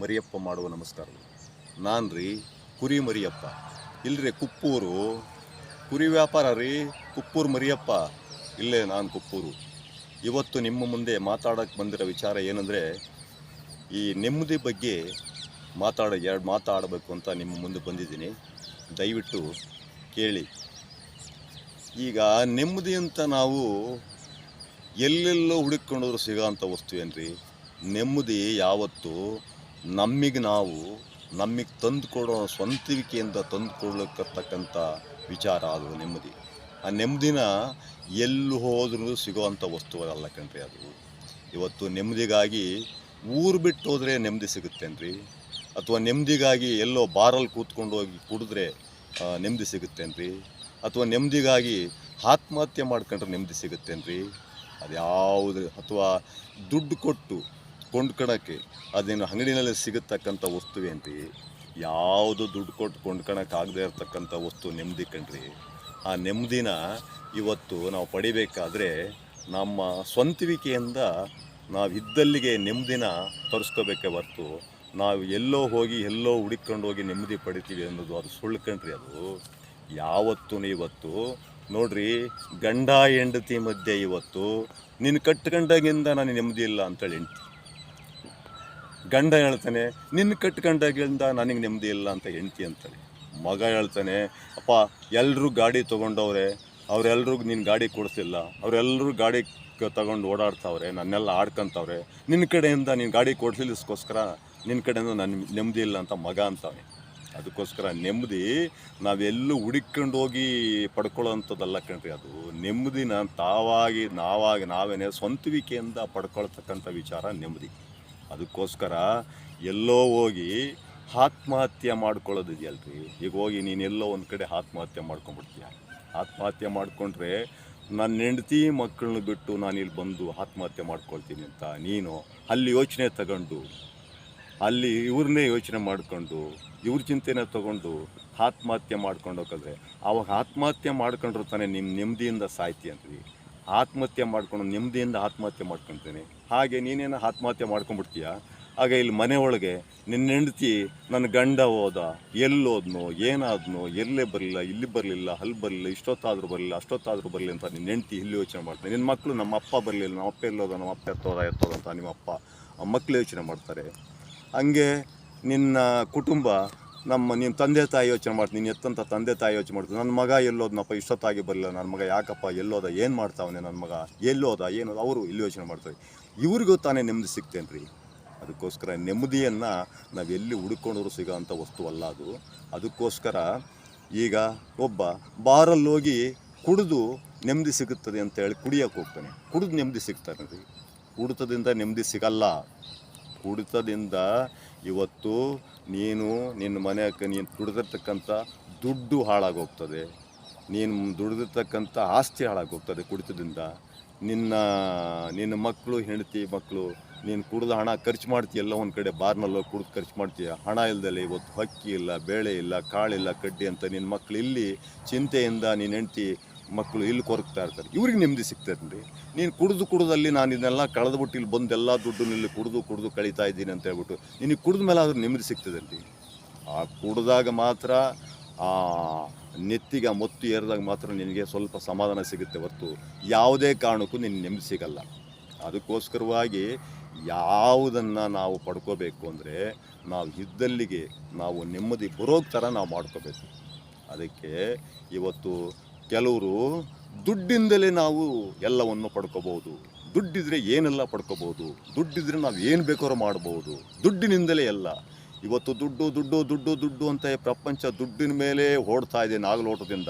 ಮರಿಯಪ್ಪ ಮಾಡುವ ನಮಸ್ಕಾರಗಳು ನಾನು ರೀ ಕುರಿ ಮರಿಯಪ್ಪ. ಇಲ್ಲರಿ ಕುಪ್ಪೂರು. ಕುರಿ ವ್ಯಾಪಾರ ರೀ ಕುಪ್ಪೂರು ಮರಿಯಪ್ಪ. ಇಲ್ಲೇ ನಾನು ಕುಪ್ಪೂರು. ಇವತ್ತು ನಿಮ್ಮ ಮುಂದೆ ಮಾತಾಡೋಕ್ಕೆ ಬಂದಿರೋ ವಿಚಾರ ಏನಂದರೆ, ಈ ನೆಮ್ಮದಿ ಬಗ್ಗೆ ಮಾತಾಡ, ಎರಡು ಮಾತಾಡಬೇಕು ಅಂತ ನಿಮ್ಮ ಮುಂದೆ ಬಂದಿದ್ದೀನಿ. ದಯವಿಟ್ಟು ಕೇಳಿ. ಈಗ ನೆಮ್ಮದಿ ಅಂತ ನಾವು ಎಲ್ಲೆಲ್ಲೋ ಹುಡುಕೊಂಡೋದ್ರು ಸಿಗೋಂಥ ವಸ್ತು ಏನ್ರಿ? ನೆಮ್ಮದಿ ಯಾವತ್ತು ನಮಗೆ ನಾವು ನಮಗೆ ತಂದು ಕೊಡೋ ಸ್ವಂತಿಕೆಯಿಂದ ತಂದು ವಿಚಾರ ಅದು ನೆಮ್ಮದಿ. ಆ ನೆಮ್ಮದಿನ ಎಲ್ಲಿ ಹೋದ್ರೂ ಸಿಗೋವಂಥ ವಸ್ತುಗಳಲ್ಲ ಕಣ್ರಿ ಅದು. ಇವತ್ತು ನೆಮ್ಮದಿಗಾಗಿ ಊರು ಬಿಟ್ಟು ಹೋದರೆ ನೆಮ್ಮದಿ ಸಿಗುತ್ತೇನ್ರಿ? ಅಥವಾ ನೆಮ್ಮದಿಗಾಗಿ ಎಲ್ಲೋ ಬಾರಲ್ಲಿ ಕೂತ್ಕೊಂಡು ಹೋಗಿ ಕುಡಿದ್ರೆ ನೆಮ್ಮದಿ ಸಿಗುತ್ತೇನ್ರಿ? ಅಥವಾ ನೆಮ್ಮದಿಗಾಗಿ ಆತ್ಮಹತ್ಯೆ ಮಾಡ್ಕೊಂಡ್ರೆ ನೆಮ್ಮದಿ ಸಿಗುತ್ತೇನ್ರಿ? ಅದು ಯಾವುದು ಅಥವಾ ದುಡ್ಡು ಕೊಟ್ಟು ಕೊಂಡ್ಕೊಳಕ್ಕೆ ಅದೇನು ಅಂಗಡಿನಲ್ಲಿ ಸಿಗತಕ್ಕಂಥ ವಸ್ತುವೇನ್ರಿ ಯಾವುದು ದುಡ್ಡು ಕೊಟ್ಟು ಕೊಂಡ್ಕೊಳಕ್ಕಾಗದೇ ಇರತಕ್ಕಂಥ ವಸ್ತು ನೆಮ್ಮದಿ ಕಣ್ರಿ. ಆ ನೆಮ್ಮದಿನ ಇವತ್ತು ನಾವು ಪಡಿಬೇಕಾದ್ರೆ ನಮ್ಮ ಸ್ವಂತಿಕೆಯಿಂದ ನಾವು ಇದ್ದಲ್ಲಿಗೆ ನೆಮ್ಮದಿನ ತರಿಸ್ಕೋಬೇಕೆ ಹೊರ್ತು ನಾವು ಎಲ್ಲೋ ಹೋಗಿ, ಎಲ್ಲೋ ಹುಡುಕೊಂಡು ಹೋಗಿ ನೆಮ್ಮದಿ ಪಡಿತೀವಿ ಅನ್ನೋದು ಅದು ಸುಳ್ಳು ಕಣ್ರಿ ಅದು. ಯಾವತ್ತೂ ಇವತ್ತು, ನೋಡ್ರಿ, ಗಂಡ ಹೆಂಡತಿ ಮಧ್ಯೆ ಇವತ್ತು, ನೀನು ಕಟ್ಕೊಂಡಾಗಿಂದ ನಾನು ನೆಮ್ಮದಿ ಇಲ್ಲ ಅಂತೇಳಿ ಹೆಂಡ್ತಿ. ಗಂಡ ಹೇಳ್ತಾನೆ, ನಿನ್ನ ಕಟ್ಕೊಂಡಾಗಿಂದ ನನಗೆ ನೆಮ್ಮದಿ ಇಲ್ಲ ಅಂತ ಹೆಂಡತಿ ಅಂತಾಳೆ ಮಗ ಹೇಳ್ತಾನೆ, ಅಪ್ಪ ಎಲ್ಲರೂ ಗಾಡಿ ತೊಗೊಂಡವ್ರೆ, ಅವರೆಲ್ರಿಗೂ ನೀನು ಗಾಡಿ ಕೊಡಿಸಿಲ್ಲ ಅವರೆಲ್ಲರೂ ಗಾಡಿ ತಗೊಂಡು ಓಡಾಡ್ತಾವ್ರೆ, ನನ್ನೆಲ್ಲ ಆಡ್ಕೊಂತವ್ರೆ ನಿನ್ನ ಕಡೆಯಿಂದ ನೀನು ಗಾಡಿ ಕೊಡ್ಸಿಲಿಸ್ಕೋಸ್ಕರ ನಿನ್ನ ಕಡೆಯಿಂದ ನನ್ನ ನೆಮ್ಮದಿ ಇಲ್ಲ ಅಂತ ಮಗ ಅಂತಾವೆ ಅದಕ್ಕೋಸ್ಕರ ನೆಮ್ಮದಿ ನಾವೆಲ್ಲೂ ಹುಡುಕೊಂಡು ಹೋಗಿ ಪಡ್ಕೊಳ್ಳೋವಂಥದ್ದಲ್ಲ ಕಣ್ರಿ ಅದು. ನೆಮ್ಮದಿನ ತಾವಾಗಿ, ನಾವಾಗಿ, ನಾವೇನೇ ಸ್ವಂತವಿಕೆಯಿಂದ ಪಡ್ಕೊಳ್ತಕ್ಕಂಥ ವಿಚಾರ ನೆಮ್ಮದಿ. ಅದಕ್ಕೋಸ್ಕರ ಎಲ್ಲೋ ಹೋಗಿ ಆತ್ಮಹತ್ಯೆ ಮಾಡ್ಕೊಳ್ಳೋದಿದೆಯಲ್ರಿ? ಈಗ ಹೋಗಿ ನೀನು ಎಲ್ಲೋ ಒಂದು ಕಡೆ ಆತ್ಮಹತ್ಯೆ ಮಾಡ್ಕೊಂಡ್ಬಿಡ್ತೀಯ? ಆತ್ಮಹತ್ಯೆ ಮಾಡಿಕೊಂಡ್ರೆ ನನ್ನ ಹೆಂಡತಿ ಮಕ್ಕಳನ್ನ ಬಿಟ್ಟು ನಾನು ಇಲ್ಲಿ ಬಂದು ಆತ್ಮಹತ್ಯೆ ಮಾಡ್ಕೊಳ್ತೀನಿ ಅಂತ ನೀನು ಅಲ್ಲಿ ಯೋಚನೆ ತಗೊಂಡು, ಅಲ್ಲಿ ಇವ್ರನ್ನೇ ಯೋಚನೆ ಮಾಡಿಕೊಂಡು, ಇವ್ರ ಚಿಂತೆನ ತಗೊಂಡು ಆತ್ಮಹತ್ಯೆ ಮಾಡ್ಕೊಂಡು ಹೋಗಿದ್ರೆ ಆವಾಗ ಆತ್ಮಹತ್ಯೆ ಮಾಡ್ಕೊಂಡ್ರು ತಾನೇ ನಿಮ್ಮ ನೆಮ್ಮದಿಯಿಂದ ಸಾಯ್ತಿ ಅಂತೀವಿ ಆತ್ಮಹತ್ಯೆ ಮಾಡ್ಕೊಂಡು ನೆಮ್ಮದಿಯಿಂದ ಆತ್ಮಹತ್ಯೆ ಮಾಡ್ಕೊತೀನಿ. ಹಾಗೆ ನೀನೇನು ಆತ್ಮಹತ್ಯೆ ಮಾಡ್ಕೊಂಡ್ಬಿಡ್ತೀಯ? ಆಗ ಇಲ್ಲಿ ಮನೆ ನಿನ್ನ ಹೆಂಡತಿ ನನ್ನ ಗಂಡ ಹೋದ, ಎಲ್ಲೋದ್ನೋ, ಏನಾದ್ನೋ, ಎಲ್ಲೇ ಬರಲಿಲ್ಲ, ಇಲ್ಲಿ ಬರಲಿಲ್ಲ, ಅಲ್ಲಿ ಬರಲಿಲ್ಲ, ಇಷ್ಟೊತ್ತಾದರೂ ಬರಲಿಲ್ಲ, ಅಷ್ಟೊತ್ತಾದರೂ ಬರಲಿ ಅಂತ ನಿನ್ನ ಹೆಂಡತಿ ಇಲ್ಲಿ ಯೋಚನೆ ಮಾಡ್ತಾನೆ ನಿನ್ನ ಮಕ್ಕಳು ನಮ್ಮ ಅಪ್ಪ ಬರಲಿಲ್ಲ, ನಮ್ಮ ಅಪ್ಪ ಎಲ್ಲೋದ, ನಮ್ಮ ಅಪ್ಪ ಎತ್ತೋದ ಎತ್ತೋದ ಅಂತ ನಿಮ್ಮ ಅಪ್ಪ ಮಕ್ಕಳು ಯೋಚನೆ ಮಾಡ್ತಾರೆ. ಹಂಗೆ ನಿನ್ನ ಕುಟುಂಬ ನಮ್ಮ ನಿಮ್ಮ ತಂದೆ ತಾಯಿ ಯೋಚನೆ ಮಾಡ್ತೀನಿ ನೀನು ಎತ್ತಂತ ತಂದೆ ತಾಯಿ ಯೋಚನೆ ಮಾಡ್ತೀನಿ ನನ್ನ ಮಗ ಎಲ್ಲೋದ್ನಪ್ಪ, ಇಷ್ಟೊತ್ತಾಗಿ ಬರಲಿಲ್ಲ ನನ್ನ ಮಗ ಯಾಕಪ್ಪ ಎಲ್ಲೋದ, ಏನು ಮಾಡ್ತಾವನೆ ನನ್ನ ಮಗ, ಎಲ್ಲೋದ, ಏನು, ಅವರು ಇಲ್ಲಿ ಯೋಚನೆ ಮಾಡ್ತಾರೆ. ಇವ್ರಿಗೂ ತಾನೇ ನೆಮ್ಮದಿ ಸಿಗ್ತೇನೆ ರೀ ಅದಕ್ಕೋಸ್ಕರ ನೆಮ್ಮದಿಯನ್ನು ನಾವು ಎಲ್ಲಿ ಹುಡುಕೊಂಡ್ರು ಸಿಗೋಂಥ ವಸ್ತು ಅಲ್ಲ ಅದು. ಅದಕ್ಕೋಸ್ಕರ ಈಗ ಒಬ್ಬ ಬಾರಲ್ಲೋಗಿ ಕುಡಿದು ನೆಮ್ಮದಿ ಸಿಗುತ್ತದೆ ಅಂತ ಹೇಳಿ ಕುಡಿಯೋಕೆ ಹೋಗ್ತಾನೆ. ಕುಡಿದು ನೆಮ್ಮದಿ ಸಿಗ್ತಾನೆ. ರೀ ಕುಡಿತದಿಂದ ನೆಮ್ಮದಿ ಸಿಗಲ್ಲ. ಕುಡಿತದಿಂದ ಇವತ್ತು ನೀನು ನಿನ್ನ ಮನೆಯಕ್ಕೆ ನೀನು ದುಡಿದಿರ್ತಕ್ಕಂಥ ದುಡ್ಡು ಹಾಳಾಗೋಗ್ತದೆ. ನೀನು ದುಡಿದಿರ್ತಕ್ಕಂಥ ಆಸ್ತಿ ಹಾಳಾಗೋಗ್ತದೆ ಕುಡಿತದಿಂದ. ನಿನ್ನ ನಿನ್ನ ಮಕ್ಕಳು, ಹೆಂಡತಿ ಮಕ್ಕಳು, ನೀನು ಕುಡಿದ ಹಣ ಖರ್ಚು ಮಾಡ್ತೀಯ ಎಲ್ಲ ಒಂದು ಕಡೆ ಬಾರ್ನಲ್ಲೋ ಕುಡಿದು ಖರ್ಚು ಮಾಡ್ತೀಯ? ಹಣ ಇಲ್ಲದಲ್ಲಿ ಇವತ್ತು ಹಕ್ಕಿ ಇಲ್ಲ, ಬೇಳೆ ಇಲ್ಲ ಕಾಳಿಲ್ಲ ಕಡ್ಡಿ ಅಂತ ನಿನ್ನ ಮಕ್ಕಳು ಇಲ್ಲಿ ಚಿಂತೆಯಿಂದ ನಿನ್ನ ಹೆಂಡತಿ ಮಕ್ಕಳು ಇಲ್ಲಿ ಕೊರಗ್ತಾ ಇರ್ತಾರೆ? ಇವ್ರಿಗೆ ನೆಮ್ಮದಿ ಸಿಗ್ತದೆ ರೀ ನೀನು ಕುಡಿದು ಕುಡಿದಲ್ಲಿ ನಾನು ಇದನ್ನೆಲ್ಲ ಕಳೆದ್ಬಿಟ್ಟು ಇಲ್ಲಿ ಬಂದು ಎಲ್ಲ ದುಡ್ಡು ಇಲ್ಲಿ ಕುಡಿದು ಕುಡಿದು ಕಳೀತಾ ಇದ್ದೀನಿ ಅಂತ ಹೇಳ್ಬಿಟ್ಟು ನಿನಗೆ ಕುಡಿದ ಮೇಲೆ ಆದ್ರೆ ನೆಮ್ಮದಿ ಸಿಗ್ತದೆ ರೀ ಆ ಕುಡಿದಾಗ ಮಾತ್ರ ಆ ನೆತ್ತಿಗೆ ಮೊತ್ತು ಏರಿದಾಗ ಮಾತ್ರ ನಿನಗೆ ಸ್ವಲ್ಪ ಸಮಾಧಾನ ಸಿಗುತ್ತೆ ಹೊರತು ಯಾವುದೇ ಕಾರಣಕ್ಕೂ ನಿನ್ನ ನೆಮ್ಮದಿ ಸಿಗಲ್ಲ. ಅದಕ್ಕೋಸ್ಕರವಾಗಿ ಯಾವುದನ್ನು ನಾವು ಪಡ್ಕೋಬೇಕು ಅಂದರೆ ನಾವು ಇದ್ದಲ್ಲಿಗೆ ನಾವು ನೆಮ್ಮದಿ ಬರೋಗ್ ಥರ ನಾವು ಮಾಡ್ಕೋಬೇಕು. ಅದಕ್ಕೆ ಇವತ್ತು ಕೆಲವರು ದುಡ್ಡಿಂದಲೇ ನಾವು ಎಲ್ಲವನ್ನು ಪಡ್ಕೋಬಹುದು. ದುಡ್ಡಿದ್ರೆ ಏನೆಲ್ಲ ಪಡ್ಕೋಬಹುದು? ದುಡ್ಡಿದ್ರೆ ನಾವು ಏನು ಬೇಕಾದ್ರೂ ಮಾಡ್ಬೋದು. ದುಡ್ಡಿನಿಂದಲೇ ಎಲ್ಲ. ಇವತ್ತು ದುಡ್ಡು ದುಡ್ಡು ದುಡ್ಡು ದುಡ್ಡು ಅಂತ ಪ್ರಪಂಚ ದುಡ್ಡಿನ ಮೇಲೆ ಓಡ್ತಾ ಇದೆ ನಾಗಲೋಟದಿಂದ.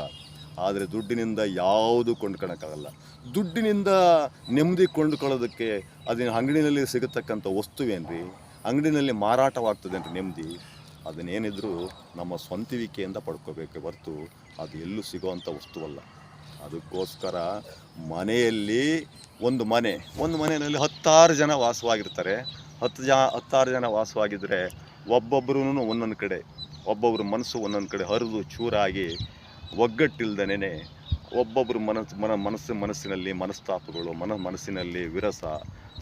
ಆದರೆ ದುಡ್ಡಿನಿಂದ ಯಾವುದು ಕೊಂಡ್ಕೊಳಕ್ಕಾಗಲ್ಲ. ದುಡ್ಡಿನಿಂದ ನೆಮ್ಮದಿ ಕೊಂಡ್ಕೊಳ್ಳೋದಕ್ಕೆ ಅದನ್ನ ಅಂಗಡಿನಲ್ಲಿ ಸಿಗತಕ್ಕಂಥ ವಸ್ತುವೇನ್ರಿ ಅಂಗಡಿನಲ್ಲಿ ಮಾರಾಟವಾಗ್ತದೇನ್ರಿ ನೆಮ್ಮದಿ. ಅದನ್ನೇನಿದ್ರು ನಮ್ಮ ಸ್ವಂತಿವಿಕೆಯಿಂದ ಪಡ್ಕೋಬೇಕು ಹೊರತು ಅದು ಎಲ್ಲೂ ಸಿಗೋವಂಥ ವಸ್ತುವಲ್ಲ. ಅದಕ್ಕೋಸ್ಕರ ಮನೆಯಲ್ಲಿ ಒಂದು ಮನೆ, ಒಂದು ಮನೆಯಲ್ಲಿ ಹತ್ತಾರು ಜನ ವಾಸವಾಗಿರ್ತಾರೆ. ಹತ್ತು ಜ, ಹತ್ತಾರು ಜನ ವಾಸವಾಗಿದ್ದರೆ ಒಬ್ಬೊಬ್ಬರೂ ಒಂದೊಂದು ಕಡೆ ಒಬ್ಬೊಬ್ಬರ ಮನಸ್ಸು ಒಂದೊಂದು ಕಡೆ ಹರಿದು ಚೂರಾಗಿ ಒಗ್ಗಟ್ಟಿಲ್ದನೇ ಒಬ್ಬೊಬ್ಬರು ಮನಸ್ಸು, ಮನ, ಮನಸ್ಸು ಮನಸ್ಸಿನಲ್ಲಿ ಮನಸ್ತಾಪಗಳು, ಮನ, ಮನಸ್ಸಿನಲ್ಲಿ ವಿರಸ,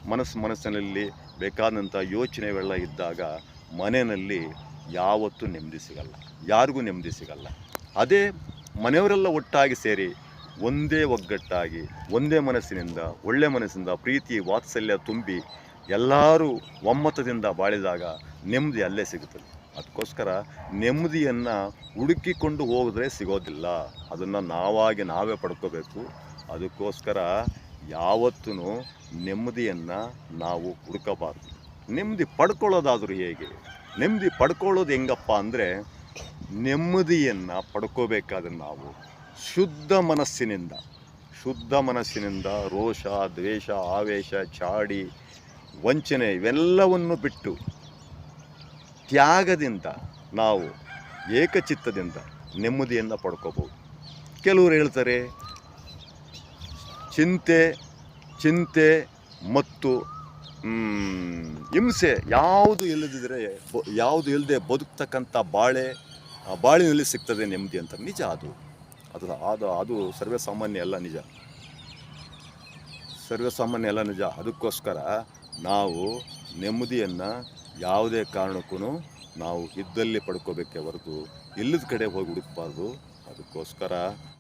ಮನಸ್ಸು ಮನಸ್ಸಿನಲ್ಲಿ ಬೇಕಾದಂಥ ಯೋಚನೆಗಳೆಲ್ಲ ಇದ್ದಾಗ ಮನೆಯಲ್ಲಿ ಯಾವತ್ತೂ ನೆಮ್ಮದಿ ಸಿಗಲ್ಲ, ಯಾರಿಗೂ ನೆಮ್ಮದಿ ಸಿಗಲ್ಲ. ಅದೇ ಮನೆಯವರೆಲ್ಲ ಒಟ್ಟಾಗಿ ಸೇರಿ ಒಂದೇ ಒಗ್ಗಟ್ಟಾಗಿ, ಒಂದೇ ಮನಸ್ಸಿನಿಂದ, ಒಳ್ಳೆ ಮನಸ್ಸಿಂದ, ಪ್ರೀತಿ, ವಾತ್ಸಲ್ಯ ತುಂಬಿ ಎಲ್ಲರೂ ಒಮ್ಮತದಿಂದ ಬಾಳಿದಾಗ ನೆಮ್ಮದಿ ಅಲ್ಲೇ ಸಿಗುತ್ತದೆ. ಅದಕ್ಕೋಸ್ಕರ ನೆಮ್ಮದಿಯನ್ನು ಹುಡುಕಿಕೊಂಡು ಹೋಗಿದ್ರೆ ಸಿಗೋದಿಲ್ಲ. ಅದನ್ನು ನಾವಾಗಿ ನಾವೇ ಪಡ್ಕೋಬೇಕು. ಅದಕ್ಕೋಸ್ಕರ ಯಾವತ್ತೂ ನೆಮ್ಮದಿಯನ್ನು ನಾವು ಹುಡುಕಬಾರ್ದು. ನೆಮ್ಮದಿ ಪಡ್ಕೊಳ್ಳೋದಾದರೂ ಹೇಗೆ? ನೆಮ್ಮದಿ ಪಡ್ಕೊಳ್ಳೋದು ಹೆಂಗಪ್ಪ ಅಂದರೆ ನೆಮ್ಮದಿಯನ್ನು ಪಡ್ಕೋಬೇಕಾದ್ರೆ ನಾವು ಶುದ್ಧ ಮನಸ್ಸಿನಿಂದ ಶುದ್ಧ ಮನಸ್ಸಿನಿಂದ ರೋಷ, ದ್ವೇಷ, ಆವೇಶ, ಚಾಡಿ, ವಂಚನೆ ಇವೆಲ್ಲವನ್ನು ಬಿಟ್ಟು ತ್ಯಾಗದಿಂದ ನಾವು ಏಕಚಿತ್ತದಿಂದ ನೆಮ್ಮದಿಯನ್ನು ಪಡ್ಕೋಬೋದು ಕೆಲವರು ಹೇಳ್ತಾರೆ, ಚಿಂತೆ ಚಿಂತೆ ಮತ್ತು ಹಿಂಸೆ. ಯಾವುದು ಇಲ್ಲದಿದ್ದರೆ ಯಾವುದು ಇಲ್ಲದೆ ಬದುಕ್ತಕ್ಕಂಥ ಬಾಳೆ ಬಾಳಿನಲ್ಲಿ ಸಿಗ್ತದೆ ನೆಮ್ಮದಿ ಅಂತ. ನಿಜ ಅದು. ಅದು ಅದು ಅದು ಸರ್ವೇಸಾಮಾನ್ಯ ಎಲ್ಲ ನಿಜ. ಸರ್ವೇಸಾಮಾನ್ಯ ಎಲ್ಲ ನಿಜ. ಅದಕ್ಕೋಸ್ಕರ ನಾವು ನೆಮ್ಮದಿಯನ್ನು ಯಾವುದೇ ಕಾರಣಕ್ಕೂ ನಾವು ಇದ್ದಲ್ಲಿ ಪಡ್ಕೋಬೇಕೇ ಹೊರತು, ಇಲ್ಲದ ಕಡೆ ಹೋಗಿ ಹುಡುಕ್ಬಾರ್ದು. ಅದಕ್ಕೋಸ್ಕರ